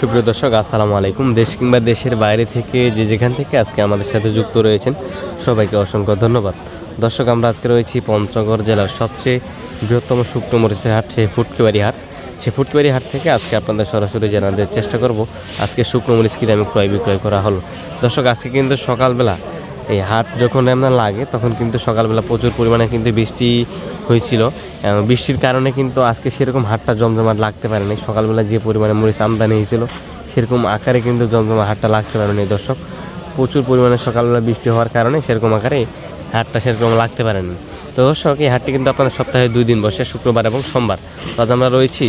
সুপ্রিয় দর্শক, আসসালামু আলাইকুম। দেশ কিংবা দেশের বাইরে থেকে যে যেখান থেকে আজকে আমাদের সাথে যুক্ত রয়েছেন, সবাইকে অসংখ্য ধন্যবাদ। দর্শক, আমরা আজকে রয়েছি পঞ্চগড় জেলার সবচেয়ে বৃহত্তম শুকনো মরিচের হাট, সেই ফুটকিবাড়ি হাট। সেই ফুটকিবাড়ি হাট থেকে আজকে আপনাদের সরাসরি জানাতে চেষ্টা করব। আজকে শুকনো মরিচ কী দামে ক্রয় বিক্রয় করা হলো? দর্শক, আজকে কিন্তু সকালবেলা এই হাট যখন আপনার লাগে, তখন কিন্তু সকালবেলা প্রচুর পরিমাণে কিন্তু বৃষ্টি হয়েছিল। বৃষ্টির কারণে কিন্তু আজকে সেরকম হাটটা জমজমাট লাগতে পারেনি। সকালবেলা যে পরিমাণে মরিচ আমদানি হয়েছিল, সেরকম আকারে কিন্তু জমজমা হাটটা লাগতে পারেনি দর্শক। প্রচুর পরিমাণে সকালবেলা বৃষ্টি হওয়ার কারণে সেরকম আকারে হাটটা সেরকম লাগতে পারেনি। তো দর্শক, এই হাটটি কিন্তু আপনার সপ্তাহে দুই দিন বসে, শুক্রবার এবং সোমবার। আজ আমরা রয়েছি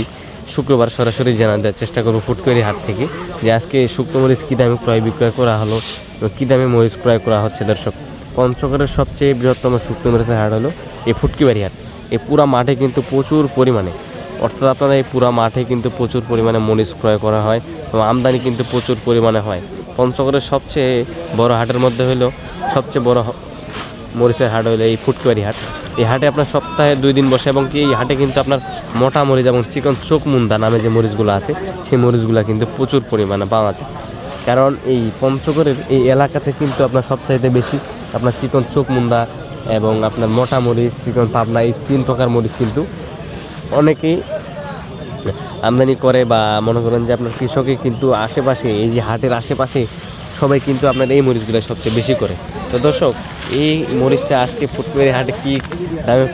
শুক্রবার সরাসরি জানা দেওয়ার চেষ্টা করব ফুটকরি হাট থেকে, যে আজকে শুকনো মরিচ কী দামে ক্রয় বিক্রয় করা হলো কী দামে মরিচ ক্রয় করা হচ্ছে দর্শক। পঞ্চগড়ের সবচেয়ে বৃহত্তম শুকনো মরিচের হাট হলো এই ফুটকিবাড়ি হাট। এই পুরা মাঠে কিন্তু প্রচুর পরিমাণে। অর্থাৎ আপনারা এই পুরা মাঠে কিন্তু প্রচুর পরিমাণে মরিচ ক্রয় করা হয় এবং আমদানি কিন্তু প্রচুর পরিমাণে হয়। পঞ্চগড়ের সবচেয়ে বড় হাটের মধ্যে হলো সবচেয়ে বড় মরিচের হাট হলো এই ফুটকুয়ারি হাট। এই হাটে আপনার সপ্তাহে দুই দিন বসে এবং কি এই হাটে কিন্তু আপনার মোটা মরিচ এবং চিকন চোখ মুন্দা নামে যে মরিচগুলো আছে, সেই মরিচগুলো কিন্তু প্রচুর পরিমাণে পাওয়া যায়। কারণ এই পঞ্চগড়ের এই এলাকাতে কিন্তু আপনার সবচাইতে বেশি আপনার চিকন চোখ মুন্দা এবং আপনার মোটা মরিচ, চিকন পাবনা, এই তিন প্রকার মরিচ কিন্তু অনেকেই আমদানি করে বা মনে করেন যে আপনার কৃষকে কিন্তু আশেপাশে, এই যে হাটের আশেপাশে সবাই কিন্তু আপনার এই মরিচগুলো সবচেয়ে বেশি করে। তো দর্শক, এই মরিচটা আজকে ফুটকুয়ারি হাটে কি দামে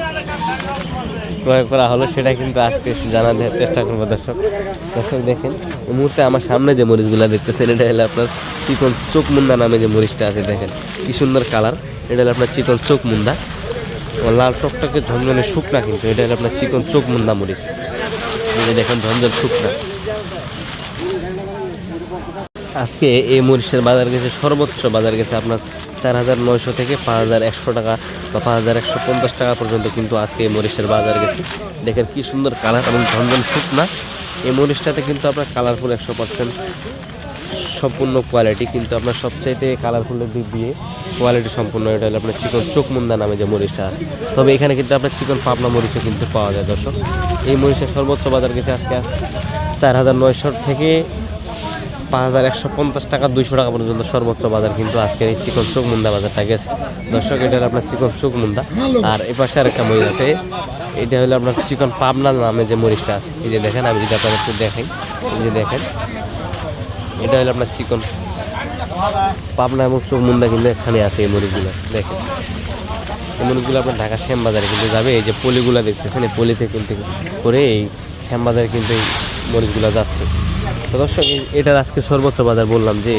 ক্রয় করা হলো সেটা কিন্তু আজকে জানা দেওয়ার চেষ্টা করব দর্শক। দর্শক দেখেন, এই মুহূর্তে আমার সামনে যে মরিচগুলো দেখতেছেন, এটা হলো আপনার চিকন চোখ মুন্দা নামে যে মরিচটা আছে, দেখেন, কি সুন্দর কালার। এটা হলো আপনার চিকন চোখ মুন্দা। লাল টকটাকে ঝনঝনে শুকনা কিন্তু, এটা হলো আপনার চিকন চোখ মুন্দা মরিচ। দেখেন ঝঞ্ঝন শুকনা। আজকে এই মরিচের বাজার গেছে সর্বোচ্চ বাজার গেছে আপনার চার হাজার নয়শো থেকে পাঁচ হাজার একশো টাকা বা পাঁচ হাজার একশো পঞ্চাশ টাকা পর্যন্ত কিন্তু আজকে এই মরিচের বাজার গেছে। দেখেন কি সুন্দর কালার এবং ঝনঝন শুকনা। এই মরিচটাতে কিন্তু আপনার কালারফুল একশো পার্সেন্ট সম্পূর্ণ কোয়ালিটি কিন্তু আপনার সবচাইতে কালারফুলের দিক দিয়ে কোয়ালিটি সম্পূর্ণ, এটা হলো আপনার চিকন চোখমুন্দা নামে যে মরিচটা তবে এখানে কিন্তু আপনার চিকন পাবনা মরিচও কিন্তু পাওয়া যায়, দর্শক। এই মরিচের সর্বোচ্চ বাজার গেছে আজকে চার হাজার নয়শো থেকে পাঁচ হাজার একশো পঞ্চাশ টাকা, দুইশো টাকা পর্যন্ত সর্বোচ্চ বাজার কিন্তু আজকের এই চিকন চোখ মুন্দা বাজারটা গেছে। দর্শক, এটা হলো আপনার চিকন চোখ মুন্দা আর এ পাশে আরেকটা মরিচ আছে, এটা হলো আপনার চিকন পাবনা নামে যে মরিচটা আছে। এই যে দেখেন, আমি যদি আপনাদের দেখাই, এই যে দেখেন। এটা হলো আপনার চিকন। পাবনা এবং চোখ মুন্দা কিন্তু এখানে আছে এই মরিচগুলো দেখেন। এই মরিচগুলো আপনার ঢাকা শ্যাম বাজারে কিন্তু যাবে, এই যে পলিগুলো দেখতেছেন, এই পলিতে কিন্তু করে এই শ্যাম বাজারে কিন্তু এই মরিচগুলো যাচ্ছে। তো দর্শক এটার আজকে সর্বোচ্চ বাজার বললাম যে,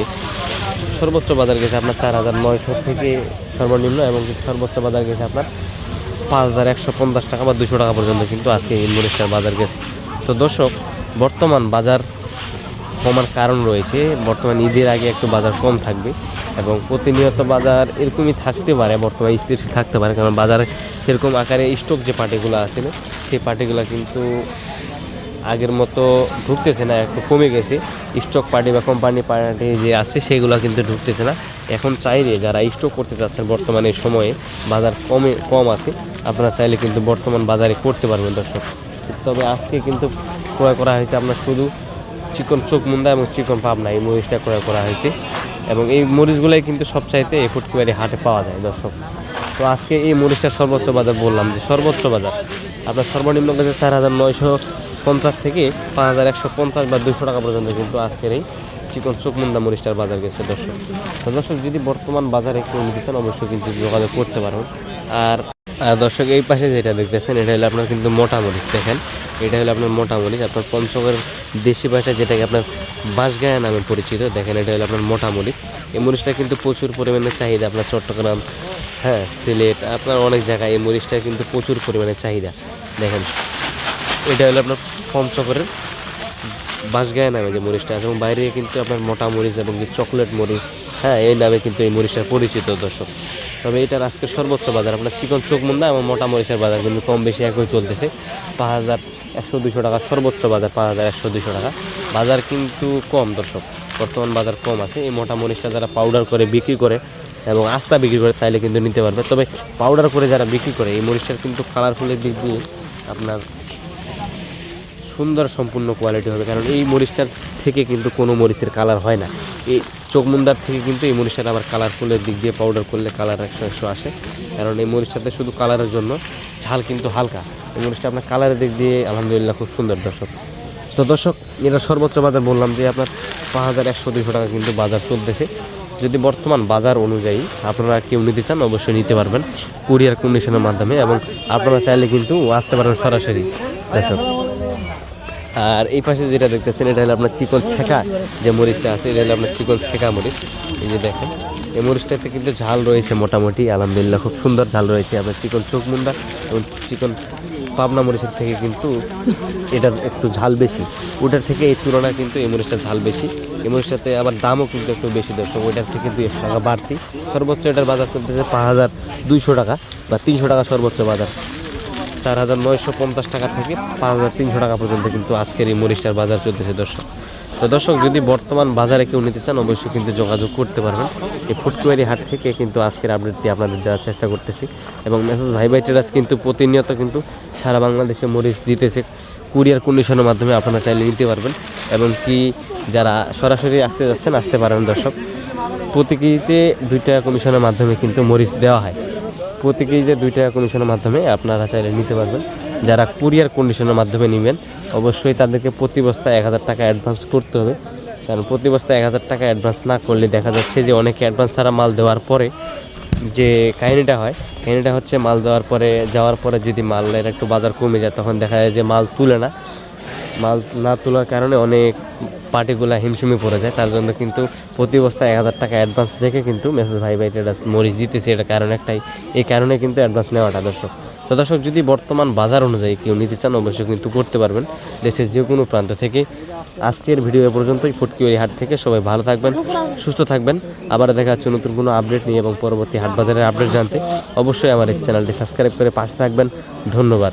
সর্বোচ্চ বাজার গেছে আপনার চার হাজার নয়শো থেকে সর্বনিম্ন এবং সর্বোচ্চ বাজার গেছে আপনার পাঁচ হাজার একশো পঞ্চাশ টাকা বা দুশো টাকা পর্যন্ত কিন্তু আজকে এই বাজার গেছে। তো দর্শক, বর্তমান বাজার কমার কারণ রয়েছে। বর্তমান ঈদের আগে একটু বাজার কম থাকবে এবং প্রতিনিয়ত বাজার এরকমই থাকতে পারে, বর্তমানে স্থিতিশীল থাকতে পারে, কারণ বাজারে সেরকম আকারে স্টক যে পার্টিগুলো আছে সেই পার্টিগুলো কিন্তু আগের মতো ঢুকতেছে না, একটু কমে গেছে। স্টক পার্টি বা কোম্পানি পার্টি যে আছে সেগুলো কিন্তু ঢুকতেছে না। এখন চাইলে যারা স্টক করতে চাচ্ছেন বর্তমানে সময়ে, বাজার কমে, কম আছে, আপনারা চাইলে কিন্তু বর্তমান বাজারে করতে পারবেন দর্শক। তবে আজকে কিন্তু ক্রয় করা হয়েছে আপনার শুধু চিকন চোখ মুন্দা এবং চিকন পাবনা এই মরিচটা ক্রয় করা হয়েছে। এবং এই মরিচগুলোই কিন্তু সবচাইতে এই ফুটকিবাড়ি হাটে পাওয়া যায়, দর্শক। তো আজকে এই মরিচটার সর্বোচ্চ বাজার বললাম যে সর্বোচ্চ বাজার। আপনার সর্বনিম্ন গেছে চার হাজার নয়শো পঞ্চাশ থেকে পাঁচ হাজার একশো পঞ্চাশ বা দুশো টাকা পর্যন্ত কিন্তু আজকের এই চিকন চোখ মুন্দা মরিচটার বাজার গেছে, দর্শক। তো দর্শক, যদি বর্তমান বাজারে কেউ নিতে চান, অবশ্যই কিন্তু যোগাযোগ করতে পারবেন আর দর্শক, এই পাশে যেটা দেখতেছেন, এটা হলো আপনার কিন্তু মোটা মরিচ, দেখেন। এটা হলো আপনার মোটা মরিচ। আপনার পঞ্চগড়ের দেশি ভাষায় যেটাকে আপনার বাঁশগায়া নামে পরিচিত, দেখেন এটা হলো আপনার মোটা মরিচ। এই মরিচটা কিন্তু প্রচুর পরিমাণে চাহিদা, আপনার চট্টগ্রাম হ্যাঁ সিলেট, আপনার অনেক জায়গায় এই মরিচটা কিন্তু প্রচুর পরিমাণে চাহিদা। দেখেন, এটা হলো আপনার পঞ্চগড়ের বাঁশগায়া নামে যে মরিচটা আছে, এবং বাইরে কিন্তু আপনার মোটা মরিচ এবং চকলেট মরিচ হ্যাঁ এই নামে কিন্তু এই মরিচটা পরিচিত দর্শক। তবে এটার আজকে সর্বোচ্চ বাজার, আপনার চিকন চোখমুন্দা এবং মোটা মরিচের বাজার কিন্তু কম বেশি একই চলতেছে। পাঁচ হাজার একশো দুশো টাকা, সর্বোচ্চ বাজার পাঁচ হাজার একশো দুশো টাকা। বাজার কিন্তু কম, দর্শক। বর্তমান বাজার কম আছে। এই মোটা মরিচটা যারা পাউডার করে বিক্রি করে এবং আস্তা বিক্রি করে চাইলে কিন্তু নিতে পারবে। তবে পাউডার করে যারা বিক্রি করে, এই মরিচটার কিন্তু কালারফুলের দিক দিয়ে আপনার সুন্দর সম্পূর্ণ কোয়ালিটি হবে। কারণ এই মরিচটার থেকে কিন্তু কোনো মরিচের কালার হয় না। এই চোখ মুন্দার থেকে কিন্তু এই মরিচটা আবার কালারফুলের দিক দিয়ে পাউডার করলে কালার একশো একশো আসে। কারণ এই মরিচটাতে শুধু কালারের জন্য ঝাল কিন্তু হালকা। এই মরিচটা আপনার কালারের দিক দিয়ে আলহামদুলিল্লাহ খুব সুন্দর দর্শক। তো দর্শক, এটা সর্বোচ্চ বাজার বললাম যে আপনার পাঁচ হাজার একশো দুশো টাকা কিন্তু বাজার চলতেছে। যদি বর্তমান বাজার অনুযায়ী আপনারা কেউ নিতে চান, অবশ্যই নিতে পারবেন কুরিয়ার কন্ডিশনের মাধ্যমে এবং আপনারা চাইলে কিন্তু আসতে পারবেন সরাসরি। দর্শক, আর এই পাশে যেটা দেখতেছেন, এটা হলো আপনার চিকন ছেঁকা যে মরিচটা আছে, এটা হলো আপনার চিকন ছেঁকা মরিচ। এই যে দেখেন এই মরিচটাতে কিন্তু ঝাল রয়েছে মোটামুটি, আলহামদুলিল্লাহ খুব সুন্দর ঝাল রয়েছে। আপনার চিকন চোখ মুন্ডা এবং চিকন পাবনা মরিচের থেকে কিন্তু এটার একটু ঝাল বেশি। ওটার থেকে এই তুলনায় কিন্তু এই মরিচটা ঝাল বেশি। এই মরিচটাতে আবার দামও কিন্তু একটু বেশি দর্শক, ওইটার থেকে দুই একশো টাকা বাড়তি। সর্বোচ্চ এটার বাজার চলতেছে পাঁচ হাজার দুইশো টাকা বা তিনশো টাকা সর্বোচ্চ বাজার। চার হাজার নয়শো পঞ্চাশ টাকা থেকে পাঁচ হাজার তিনশো টাকা পর্যন্ত কিন্তু আজকের এই মরিচটার বাজার চলতেছে দর্শক। তো দর্শক, যদি বর্তমান বাজারে কেউ নিতে চান, অবশ্যই কিন্তু যোগাযোগ করতে পারবেন। এই ফুটকুয়ারি হাট থেকে কিন্তু আজকের আপডেটটি আপনাদের দেওয়ার চেষ্টা করতেছি। এবং মেসেজ ভাই ভাই টেরাস কিন্তু প্রতিনিয়ত কিন্তু সারা বাংলাদেশে মরিচ দিতেছে। কুরিয়ার কন্ডিশনের মাধ্যমে আপনারা চাইলে নিতে পারবেন। এবং কি যারা সরাসরি আসতে যাচ্ছেন, আসতে পারেন দর্শক। প্রতি কেজিতে দুই টাকা কমিশনের মাধ্যমে কিন্তু মরিচ দেওয়া হয়। প্রতি কেজিতে দুই টাকা কমিশনের মাধ্যমে আপনারা চাইলে নিতে পারবেন। যারা কুরিয়ার কন্ডিশনের মাধ্যমে নেবেন, অবশ্যই তাদেরকে প্রতি বস্তায় এক হাজার টাকা অ্যাডভান্স করতে হবে। কারণ প্রতি বস্তায় এক হাজার টাকা অ্যাডভান্স না করলে দেখা যাচ্ছে যে অনেকে অ্যাডভান্স ছাড়া মাল দেওয়ার পরে যে কাহিনিটা হয়, কাহিনিটা হচ্ছে মাল দেওয়ার পরে, যাওয়ার পরে যদি মালের একটু বাজার কমে যায়, তখন দেখা যায় যে মাল তুলে না। মাল না তোলার কারণে অনেক পার্টিগুলা হিমশিমে পড়ে যায়। তার জন্য কিন্তু প্রতি বস্তায় এক হাজার টাকা অ্যাডভান্স রেখে কিন্তু মেসেজ ভাই ভাই মরিচ দিতেছে। এটা কারণ একটাই। এই কারণে কিন্তু অ্যাডভান্স নেওয়াটা দর্শক। তো দর্শক, যদি বর্তমান বাজার অনুযায়ী কেউ নিতে চান, অবশ্যই কিন্তু করতে পারবেন। দেশের যে কোনো প্রান্ত থেকে। আজকের ভিডিও পর্যন্তই। ফুটকিওয়ারি হাট থেকে সবাই ভালো থাকবেন, সুস্থ থাকবেন। আবার দেখা যাচ্ছে নতুন কোনো আপডেট নিয়ে এবং পরবর্তী হাট বাজারের আপডেট জানতে। অবশ্যই আমার এই চ্যানেলটি সাবস্ক্রাইব করে পাশে থাকবেন। ধন্যবাদ।